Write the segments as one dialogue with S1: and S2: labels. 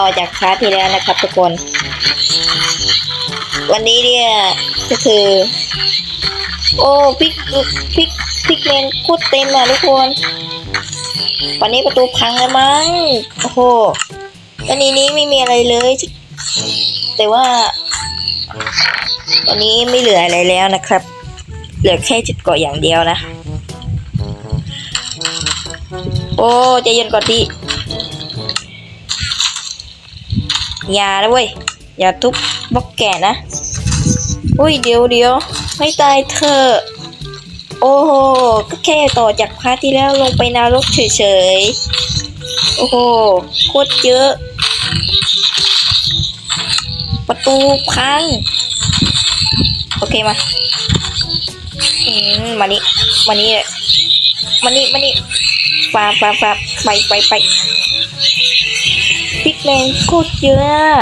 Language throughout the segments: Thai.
S1: ต่อจากคลาสที่แล้วนะครับ ทุกคน วันนี้เนี่ยก็คือ โอ้พิกพิกพิกเลนโคตรเต็มอะทุกคน วันนี้ประตูพังแล้วมั้งโอ้โหวันนี้นี้ไม่มีอะไรเลย แต่ว่าวันนี้ไม่เหลืออะไรแล้วนะครับ เหลือแค่จุดเกาะอย่างเดียวนะ โอ้ใจเย็นก่อนดิ อย่านะเว้ย อย่าทุบบล็อกแก่นะ อุ้ยเดี๋ยวเดี๋ยวไม่ตายเถอะโอ้โห ก็แค่ต่อจากพาร์ทที่แล้วลงไปนรกเฉยๆ โอ้โห โคตรเยอะ ประตูพัง โอเคมา อืม มานี่มานี่เลยมานี่มานี่ฟาฟาฟาไปไปไป พิกแมนโคตรเยอะ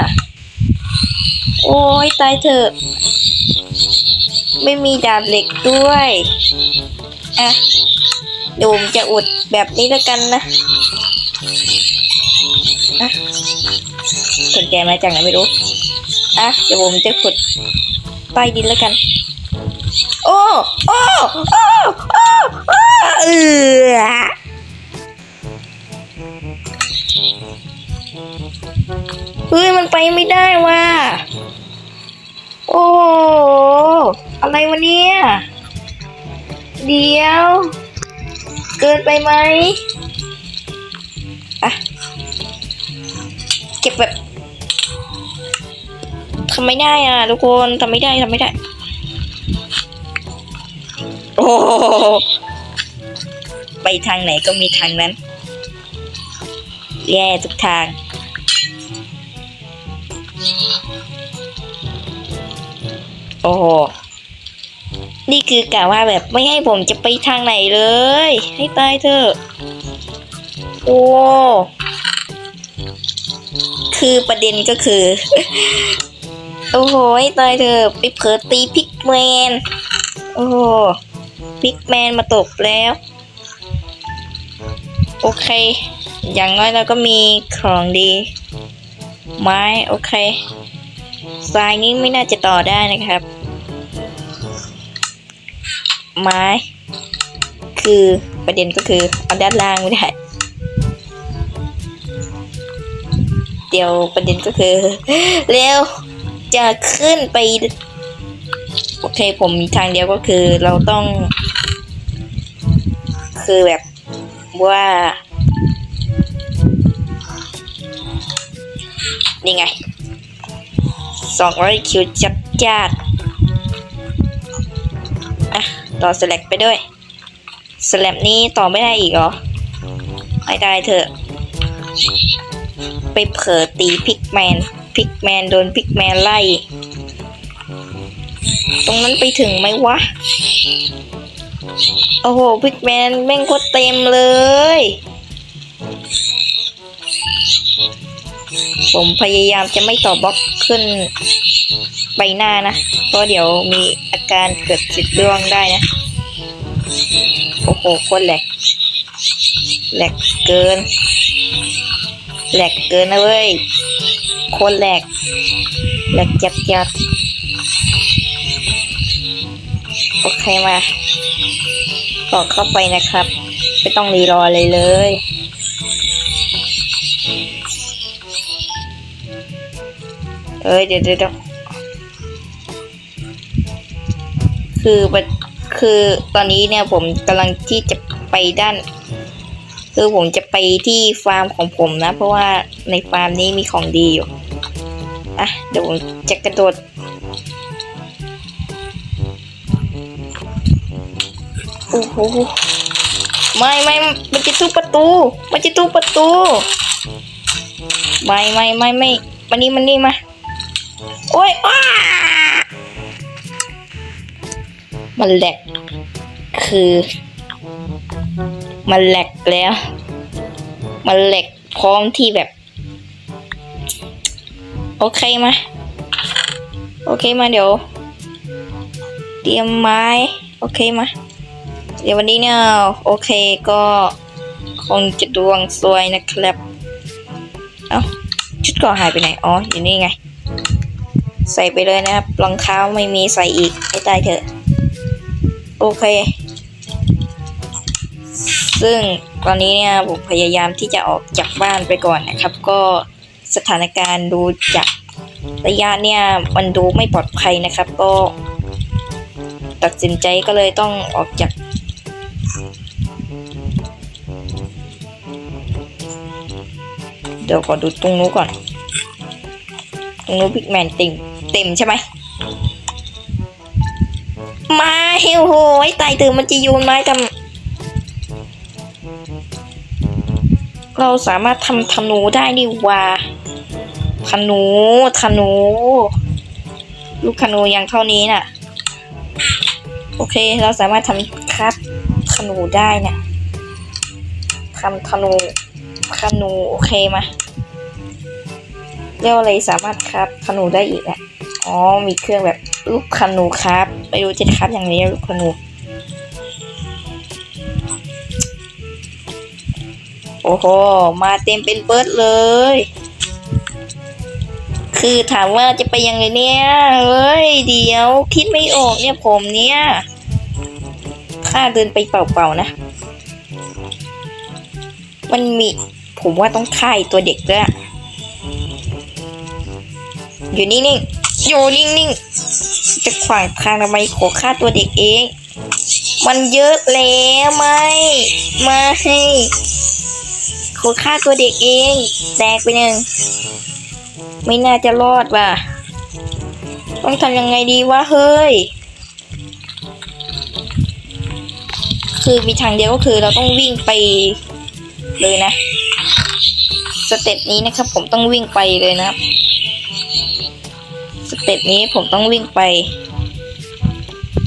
S1: โอ้ยตายเถอะ ไม่มีดาบเหล็กด้วย อะเดี๋ยวผมจะอุดแบบนี้แล้วกันนะอะสนใจมาจากไหนไม่รู้ อะ เดี๋ยวผมจะขุดใต้ดินแล้วกัน โอ้ โอ้ โอ้ โอ้โอ้เออ เฮ้ยมันไปไม่ได้ว่ะ โอ้อะไรวะเนี่ย เดี๋ยว เกินไปไหมอะเก็บแบบทำไม่ได้อะทุกคนทำไม่ได้ทำไม่ได้ โอ้ไปทางไหนก็มีทางนั้น แย่ทุกทาง โอ้โหนี่คือกะว่าแบบไม่ให้ผมจะไปทางไหนเลย ให้ตายเถอะ โอ้คือประเด็นก็คือ โอ้โหให้ตายเถอะไปเผลอตีพิกแมน โอ้โหพิกแมนมาตกแล้ว โอเค อย่างน้อยเราก็มีของดี ไม้โอเคทรายนี้ไม่น่าจะต่อได้นะครับ ไม้ คือประเด็นก็คือเอาด้านล่างไม่ได้ เดี๋ยวประเด็นก็คือ เร็วจะขึ้นไป โอเคผมมีทางเดียวก็คือเราต้อง คือแบบว่า นี่ไงสองร้อยคิวจัดจัดอะ ต่อสแลกไปด้วยสแลบนี้ต่อไม่ได้อีกเหรอ ไม่ได้เถอะ ไปเผลอตีพิกแมน พิกแมนโดนพิกแมนไล่ ตรงนั้นไปถึงไหมวะ โอ้โห พิกแมนแม่งโคตรเต็มเลย ผมพยายามจะไม่ต่อบล็อกขึ้นใบหน้านะ เพราะเดี๋ยวมีอาการเกิดจิตร่วงได้นะ โอ้โหคตรแหลก แหลกเกิน แหลกเกินนะเว้ยคตรแหลก แหลกจัดจัดโอเคมากรอเข้าไปนะครับ ไม่ต้องรีรอเลยเลย เอ้ยเดี๋ยวเดี๋ยวเดี๋ยวคือมันคือตอนนี้เนี่ยผมกำลังที่จะไปด้าน คือผมจะไปที่ฟาร์มของผมนะ เพราะว่าในฟาร์มนี้มีของดีอยู่อะเดี๋ยวผมจะกระโดดโอ้โหไม่ไม่มันจะทุบประตู มันจะทุบประตู ไม่ไม่ไม่ไม่มานี่มานี่มา โอ้ยอ้ามันแหลกคือ มันแหลกแล้ว มันแหลกพร้อมที่แบบ โอเคมาโอเคมาเดี๋ยว เตรียมไม้ โอเคมาเดี๋ยววันนี้เนี่ยโอเคก็คงจะดวงซวยนะครับ เอาจุดกาะหายไปไหน อ๋อ อยู่นี่ไง ใส่ไปเลยนะครับรองเท้าไม่มีใส่อีกให้ตายเถอะ โอเค ซึ่งตอนนี้เนี่ยผมพยายามที่จะออกจากบ้านไปก่อนนะครับ ก็สถานการณ์ดูจากระยะเนี่ยมันดูไม่ปลอดภัยนะครับ ก็ตัดสินใจก็เลยต้องออกจากเดี๋ยวขอดูตรงนู้นก่อนตรงนู้นพิกแมนเต็ม เต็มใช่ไหมมาเฮลโหยตายตื่นมันจะโยนไม้ทำเราสามารถทำธนูได้นี่ว่าธนูธนูลูกธนูยังเท่านี้น่ะ โอเค เราสามารถทำครับธนูได้นะทำธนูธนูโอเคมาเรียกอะไรสามารถครับธนูได้อีกอะ อ๋อ มีเครื่องแบบลูกธนูครับ ไปดูจะครับอย่างนี้ลูกธนู โอ้โห มาเต็มเป็นเบิร์ดเลย คือถามว่าจะไปยังไงเนี่ย เฮ้ย เดี๋ยว คิดไม่ออกเนี่ยผมเนี่ยข้าเดินไปเปล่าๆนะ มันมี ผมว่าต้องฆ่าตัวเด็กด้วยอะอยู่นิ่ง ๆอยู่นิ่งๆจะขวางทางทำไมขอฆ่าตัวเด็กเอง มันเยอะแล้วไม่มาให้ขอฆ่าตัวเด็กเอง แตกไปหนึ่งไม่น่าจะรอดว่ะ ต้องทำยังไงดีวะเฮ้ย คือมีทางเดียวก็คือเราต้องวิ่งไปเลยนะ สเต็ปนี้นะครับผมต้องวิ่งไปเลยนะครับ เต็ปนี้ผมต้องวิ่งไป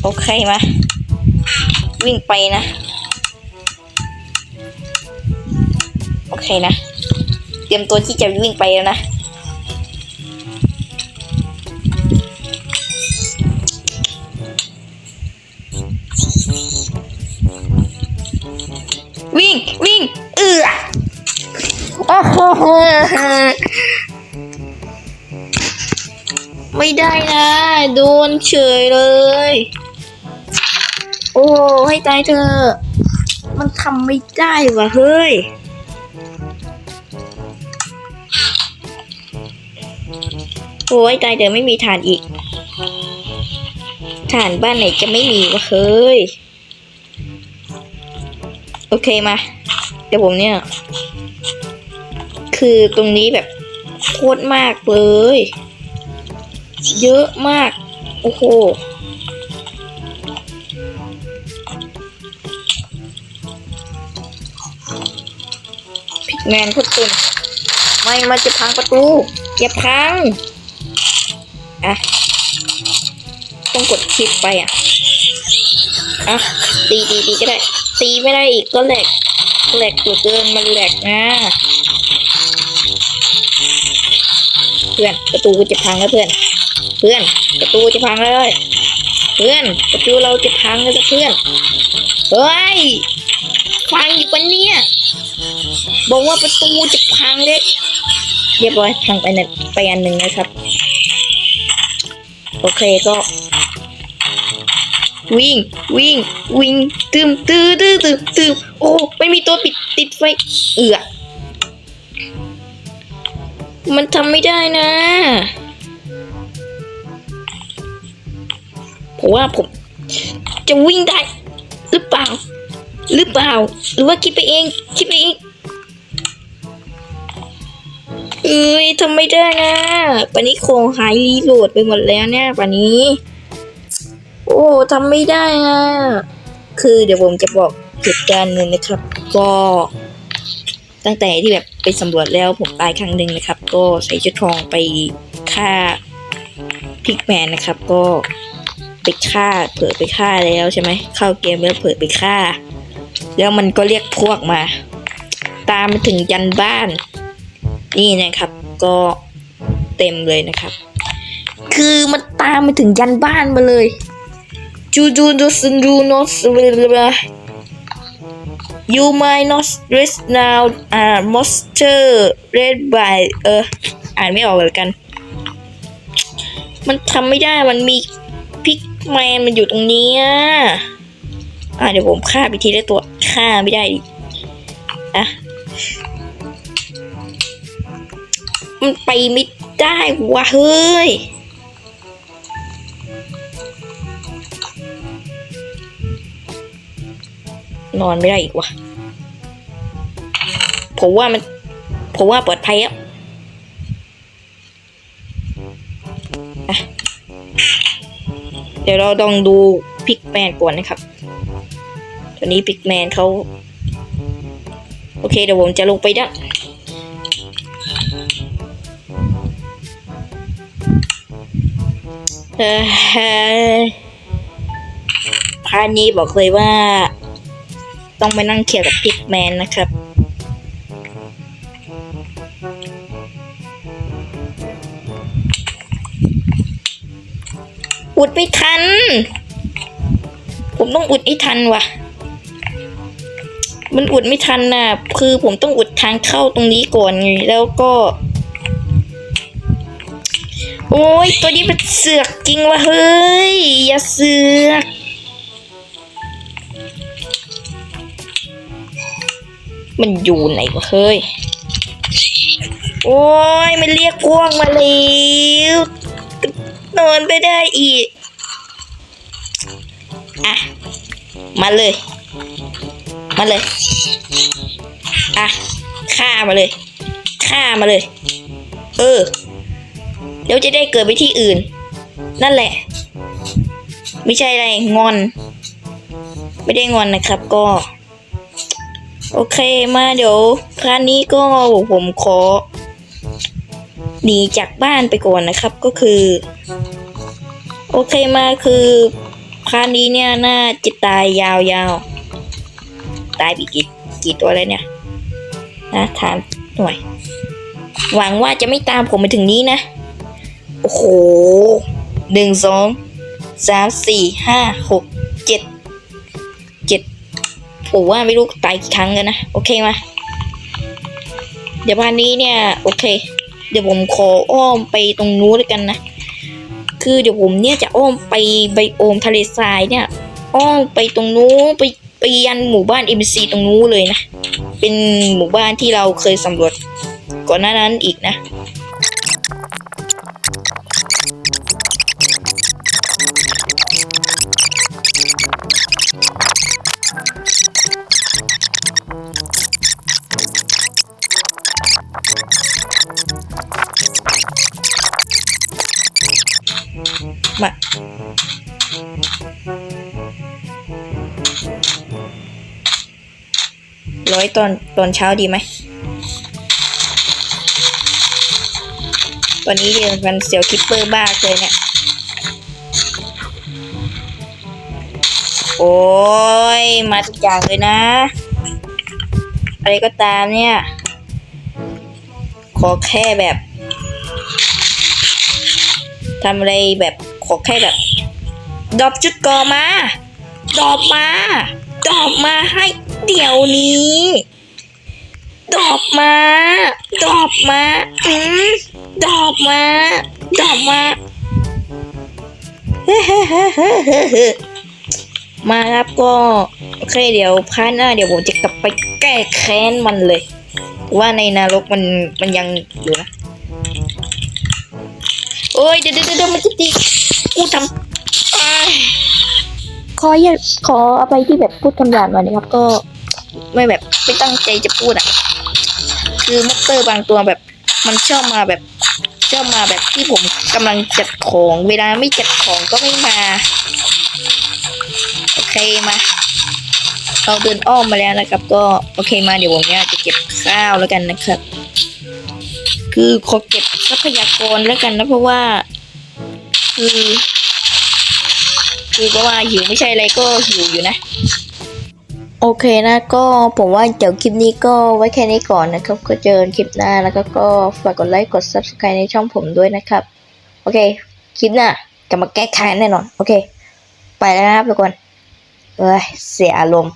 S1: โอเคไหมวิ่งไปนะ โอเคนะ เตรียมตัวที่จะวิ่งไปแล้วนะ วิ่ง วิ่ง เอือโอ้โห ไม่ได้นะ โดนเฉยเลย โอ้ให้ตายเธอ มันทำไม่ได้วะเฮ้ย โอ้ยตายเดี๋ยวไม่มีฐานอีก ฐานบ้านไหนจะไม่มีวะเฮ้ย โอเคมา เดี๋ยวผมเนี่ย คือตรงนี้แบบโคตรมากเลย เยอะมาก โอ้โห พิกแมนโคตรตุนไม่มันจะพังประตูอย่าพัง อะ ต้องกดคลิกไปอะ อะ ตีตีตีก็ได้ ตีไม่ได้อีกก็แหลกแหลกเหลือเกินมันแหลกนะเพื่อนประตูจะพังแล้วเพื่อน เพื่อนประตูจะพังเลยเพื่อนประตูเราจะพังแล้วเพื่อนเฮ้ยฟังอยู่ปะเนี่ยบอกว่าประตูจะพังเลยเรียบร้อยพังไปนึ่งไปอันหนึ่งนะครับ โอเคก็ วิ่งวิ่งวิ่งตืมตื้อตื้อตือตือโอ้ไม่มีตัวปิดติดไฟเอือมันทำไม่ได้นะ ผมว่าผมจะวิ่งได้ หรือเปล่า หรือเปล่า หรือว่าคิดไปเอง คิดไปเองเอ้ยทำไม่ได้นะปันนี้โครงหายรีโหลดไปหมดแล้วเนี่ยปันนี้ โอ้ทำไม่ได้นะคือเดี๋ยวผมจะบอกเหตุการณ์หนึ่งนะครับ ก็ตั้งแต่ที่แบบไปสำรวจแล้วผมตายครั้งหนึ่งนะครับ ก็ใส่ชุดทองไปฆ่าพิกแมนนะครับ ก็ ไปฆ่า เผลอไปฆ่าแล้วใช่ไหมเข้าเกมแล้วเผลอไปฆ่า แล้วมันก็เรียกพวกมา ตามมาถึงยันบ้าน นี่นะครับ ก็เต็มเลยนะครับ คือมันตามมาถึงยันบ้านมาเลย จูจูดูสดูโนส You might not rest now uh monster read by เออ อ่านไม่ออกเลยกัน มันทำไม่ได้มันมี แมนมันอยู่ตรงนี้อ่าเดี๋ยวผมฆ่าไปทีละตัวฆ่าไม่ได้ดิอะมันไปไม่ได้วะเฮ้ยนอนไม่ได้อีกวะผมว่ามัน ผมว่าปลอดภัยแล้วอะ เดี๋ยวเราต้องดูพิกแมนก่อนนะครับตอนนี้พิกแมนเขาโอเคเดี๋ยวผมจะลงไปด้านเออพาร์ทนี้บอกเลยว่า ต้องไปนั่งเขียวกับพิกแมนนะครับ อุดไม่ทัน ผมต้องอุดให้ทันว่ะ มันอุดไม่ทันน่ะคือผมต้องอุดทางเข้าตรงนี้ก่อนไงแล้วก็ โอ้ยตัวนี้มันเสือกจริงว่ะเฮ้ย อย่าเสือกมันอยู่ไหนวะเฮ้ย โอ้ย มันเรียกพวกมาแล้ว นอนไปได้อีก อะ มาเลย มาเลย อะฆ่ามาเลยฆ่ามาเลย เออ เดี๋ยวจะได้เกิดไปที่อื่น นั่นแหละ ไม่ใช่อะไร งอน ไม่ได้งอนนะครับก็ โอเคมาเดี๋ยวครั้งนี้ก็ผมขอหนีจากบ้านไปก่อนนะครับก็คือ โอเคมาคือครั้งนี้เนี่ยน่าจะตายยาวๆ ตายไปกี่กี่ตัวแล้วเนี่ยนะถามหน่อย หวังว่าจะไม่ตามผมมาถึงนี้นะ โอ้โหหนึ่งสองสามสี่ห้าหกเจ็ดเจ็ดผมว่าไม่รู้ตายกี่ครั้งกันนะ โอเคมา เดี๋ยวพานนี้เนี่ย โอเค เดี๋ยวผมขออ้อมไปตรงนู้นด้วยกันนะ คือเดี๋ยวผมเนี่ยจะอ้อมไปไบโอมทะเลทรายเนี่ยอ้อมไปตรงนู้นไปไปยันหมู่บ้านเอ็มซีตรงนู้นเลยนะ เป็นหมู่บ้านที่เราเคยสำรวจก่อนหน้านั้นอีกนะ มา ร้อยตอนตอนเช้าดีไหม ตอนนี้เรียนมันเสียวคิปเปอร์บ้าเลยเนี่ย โอ้ย มาทุกอย่างเลยนะ อะไรก็ตามเนี่ย ขอแค่แบบทำอะไรแบบ ขอแค่แบบดอปชุดกอมา ดอปมา ดอปมาให้เดี๋ยวนี้ ดอปมา ดอปมาอืมดอปมา ดอปมามาครับก็โอเคเดี๋ยวพาร์ทหน้าเดี๋ยวผมจะกลับไปแก้แค้นมันเลย ว่าในนรกมันมันยังอยู่นะ โอ้ยเดี๋ยวเดี๋ยวเดี๋ยวมันจะตี กูทำอ้ายขออย่าขออภัยที่แบบพูดคำหยาบหน่อยนะครับ ก็ไม่แบบไม่ตั้งใจจะพูดอะ คือมอเตอร์บางตัวแบบ มันชอบมาแบบชอบมาแบบที่ผมกำลังจัดของ เวลาไม่จัดของก็ไม่มา โอเคมาเราเดินอ้อมมาแล้วนะครับ ก็โอเคมาเดี๋ยวผมเนี่ยจะเก็บข้าวแล้วกันนะครับ คือขอเก็บทรัพยากรแล้วกันนะเพราะว่า คือ คือเพราะว่าหิวไม่ใช่อะไรก็หิวอยู่นะ โอเคนะก็ผมว่าเดี๋ยวคลิปนี้ก็ไว้แค่นี้ก่อนนะครับ ก็เจอกันคลิปหน้าแล้วก็ก็ฝากกดไลค์กด subscribe ในช่องผมด้วยนะครับ โอเค คลิปหน้ากลับมาแก้ไขแน่นอน โอเค ไปแล้วนะครับทุกคนเอ้ยเสียอารมณ์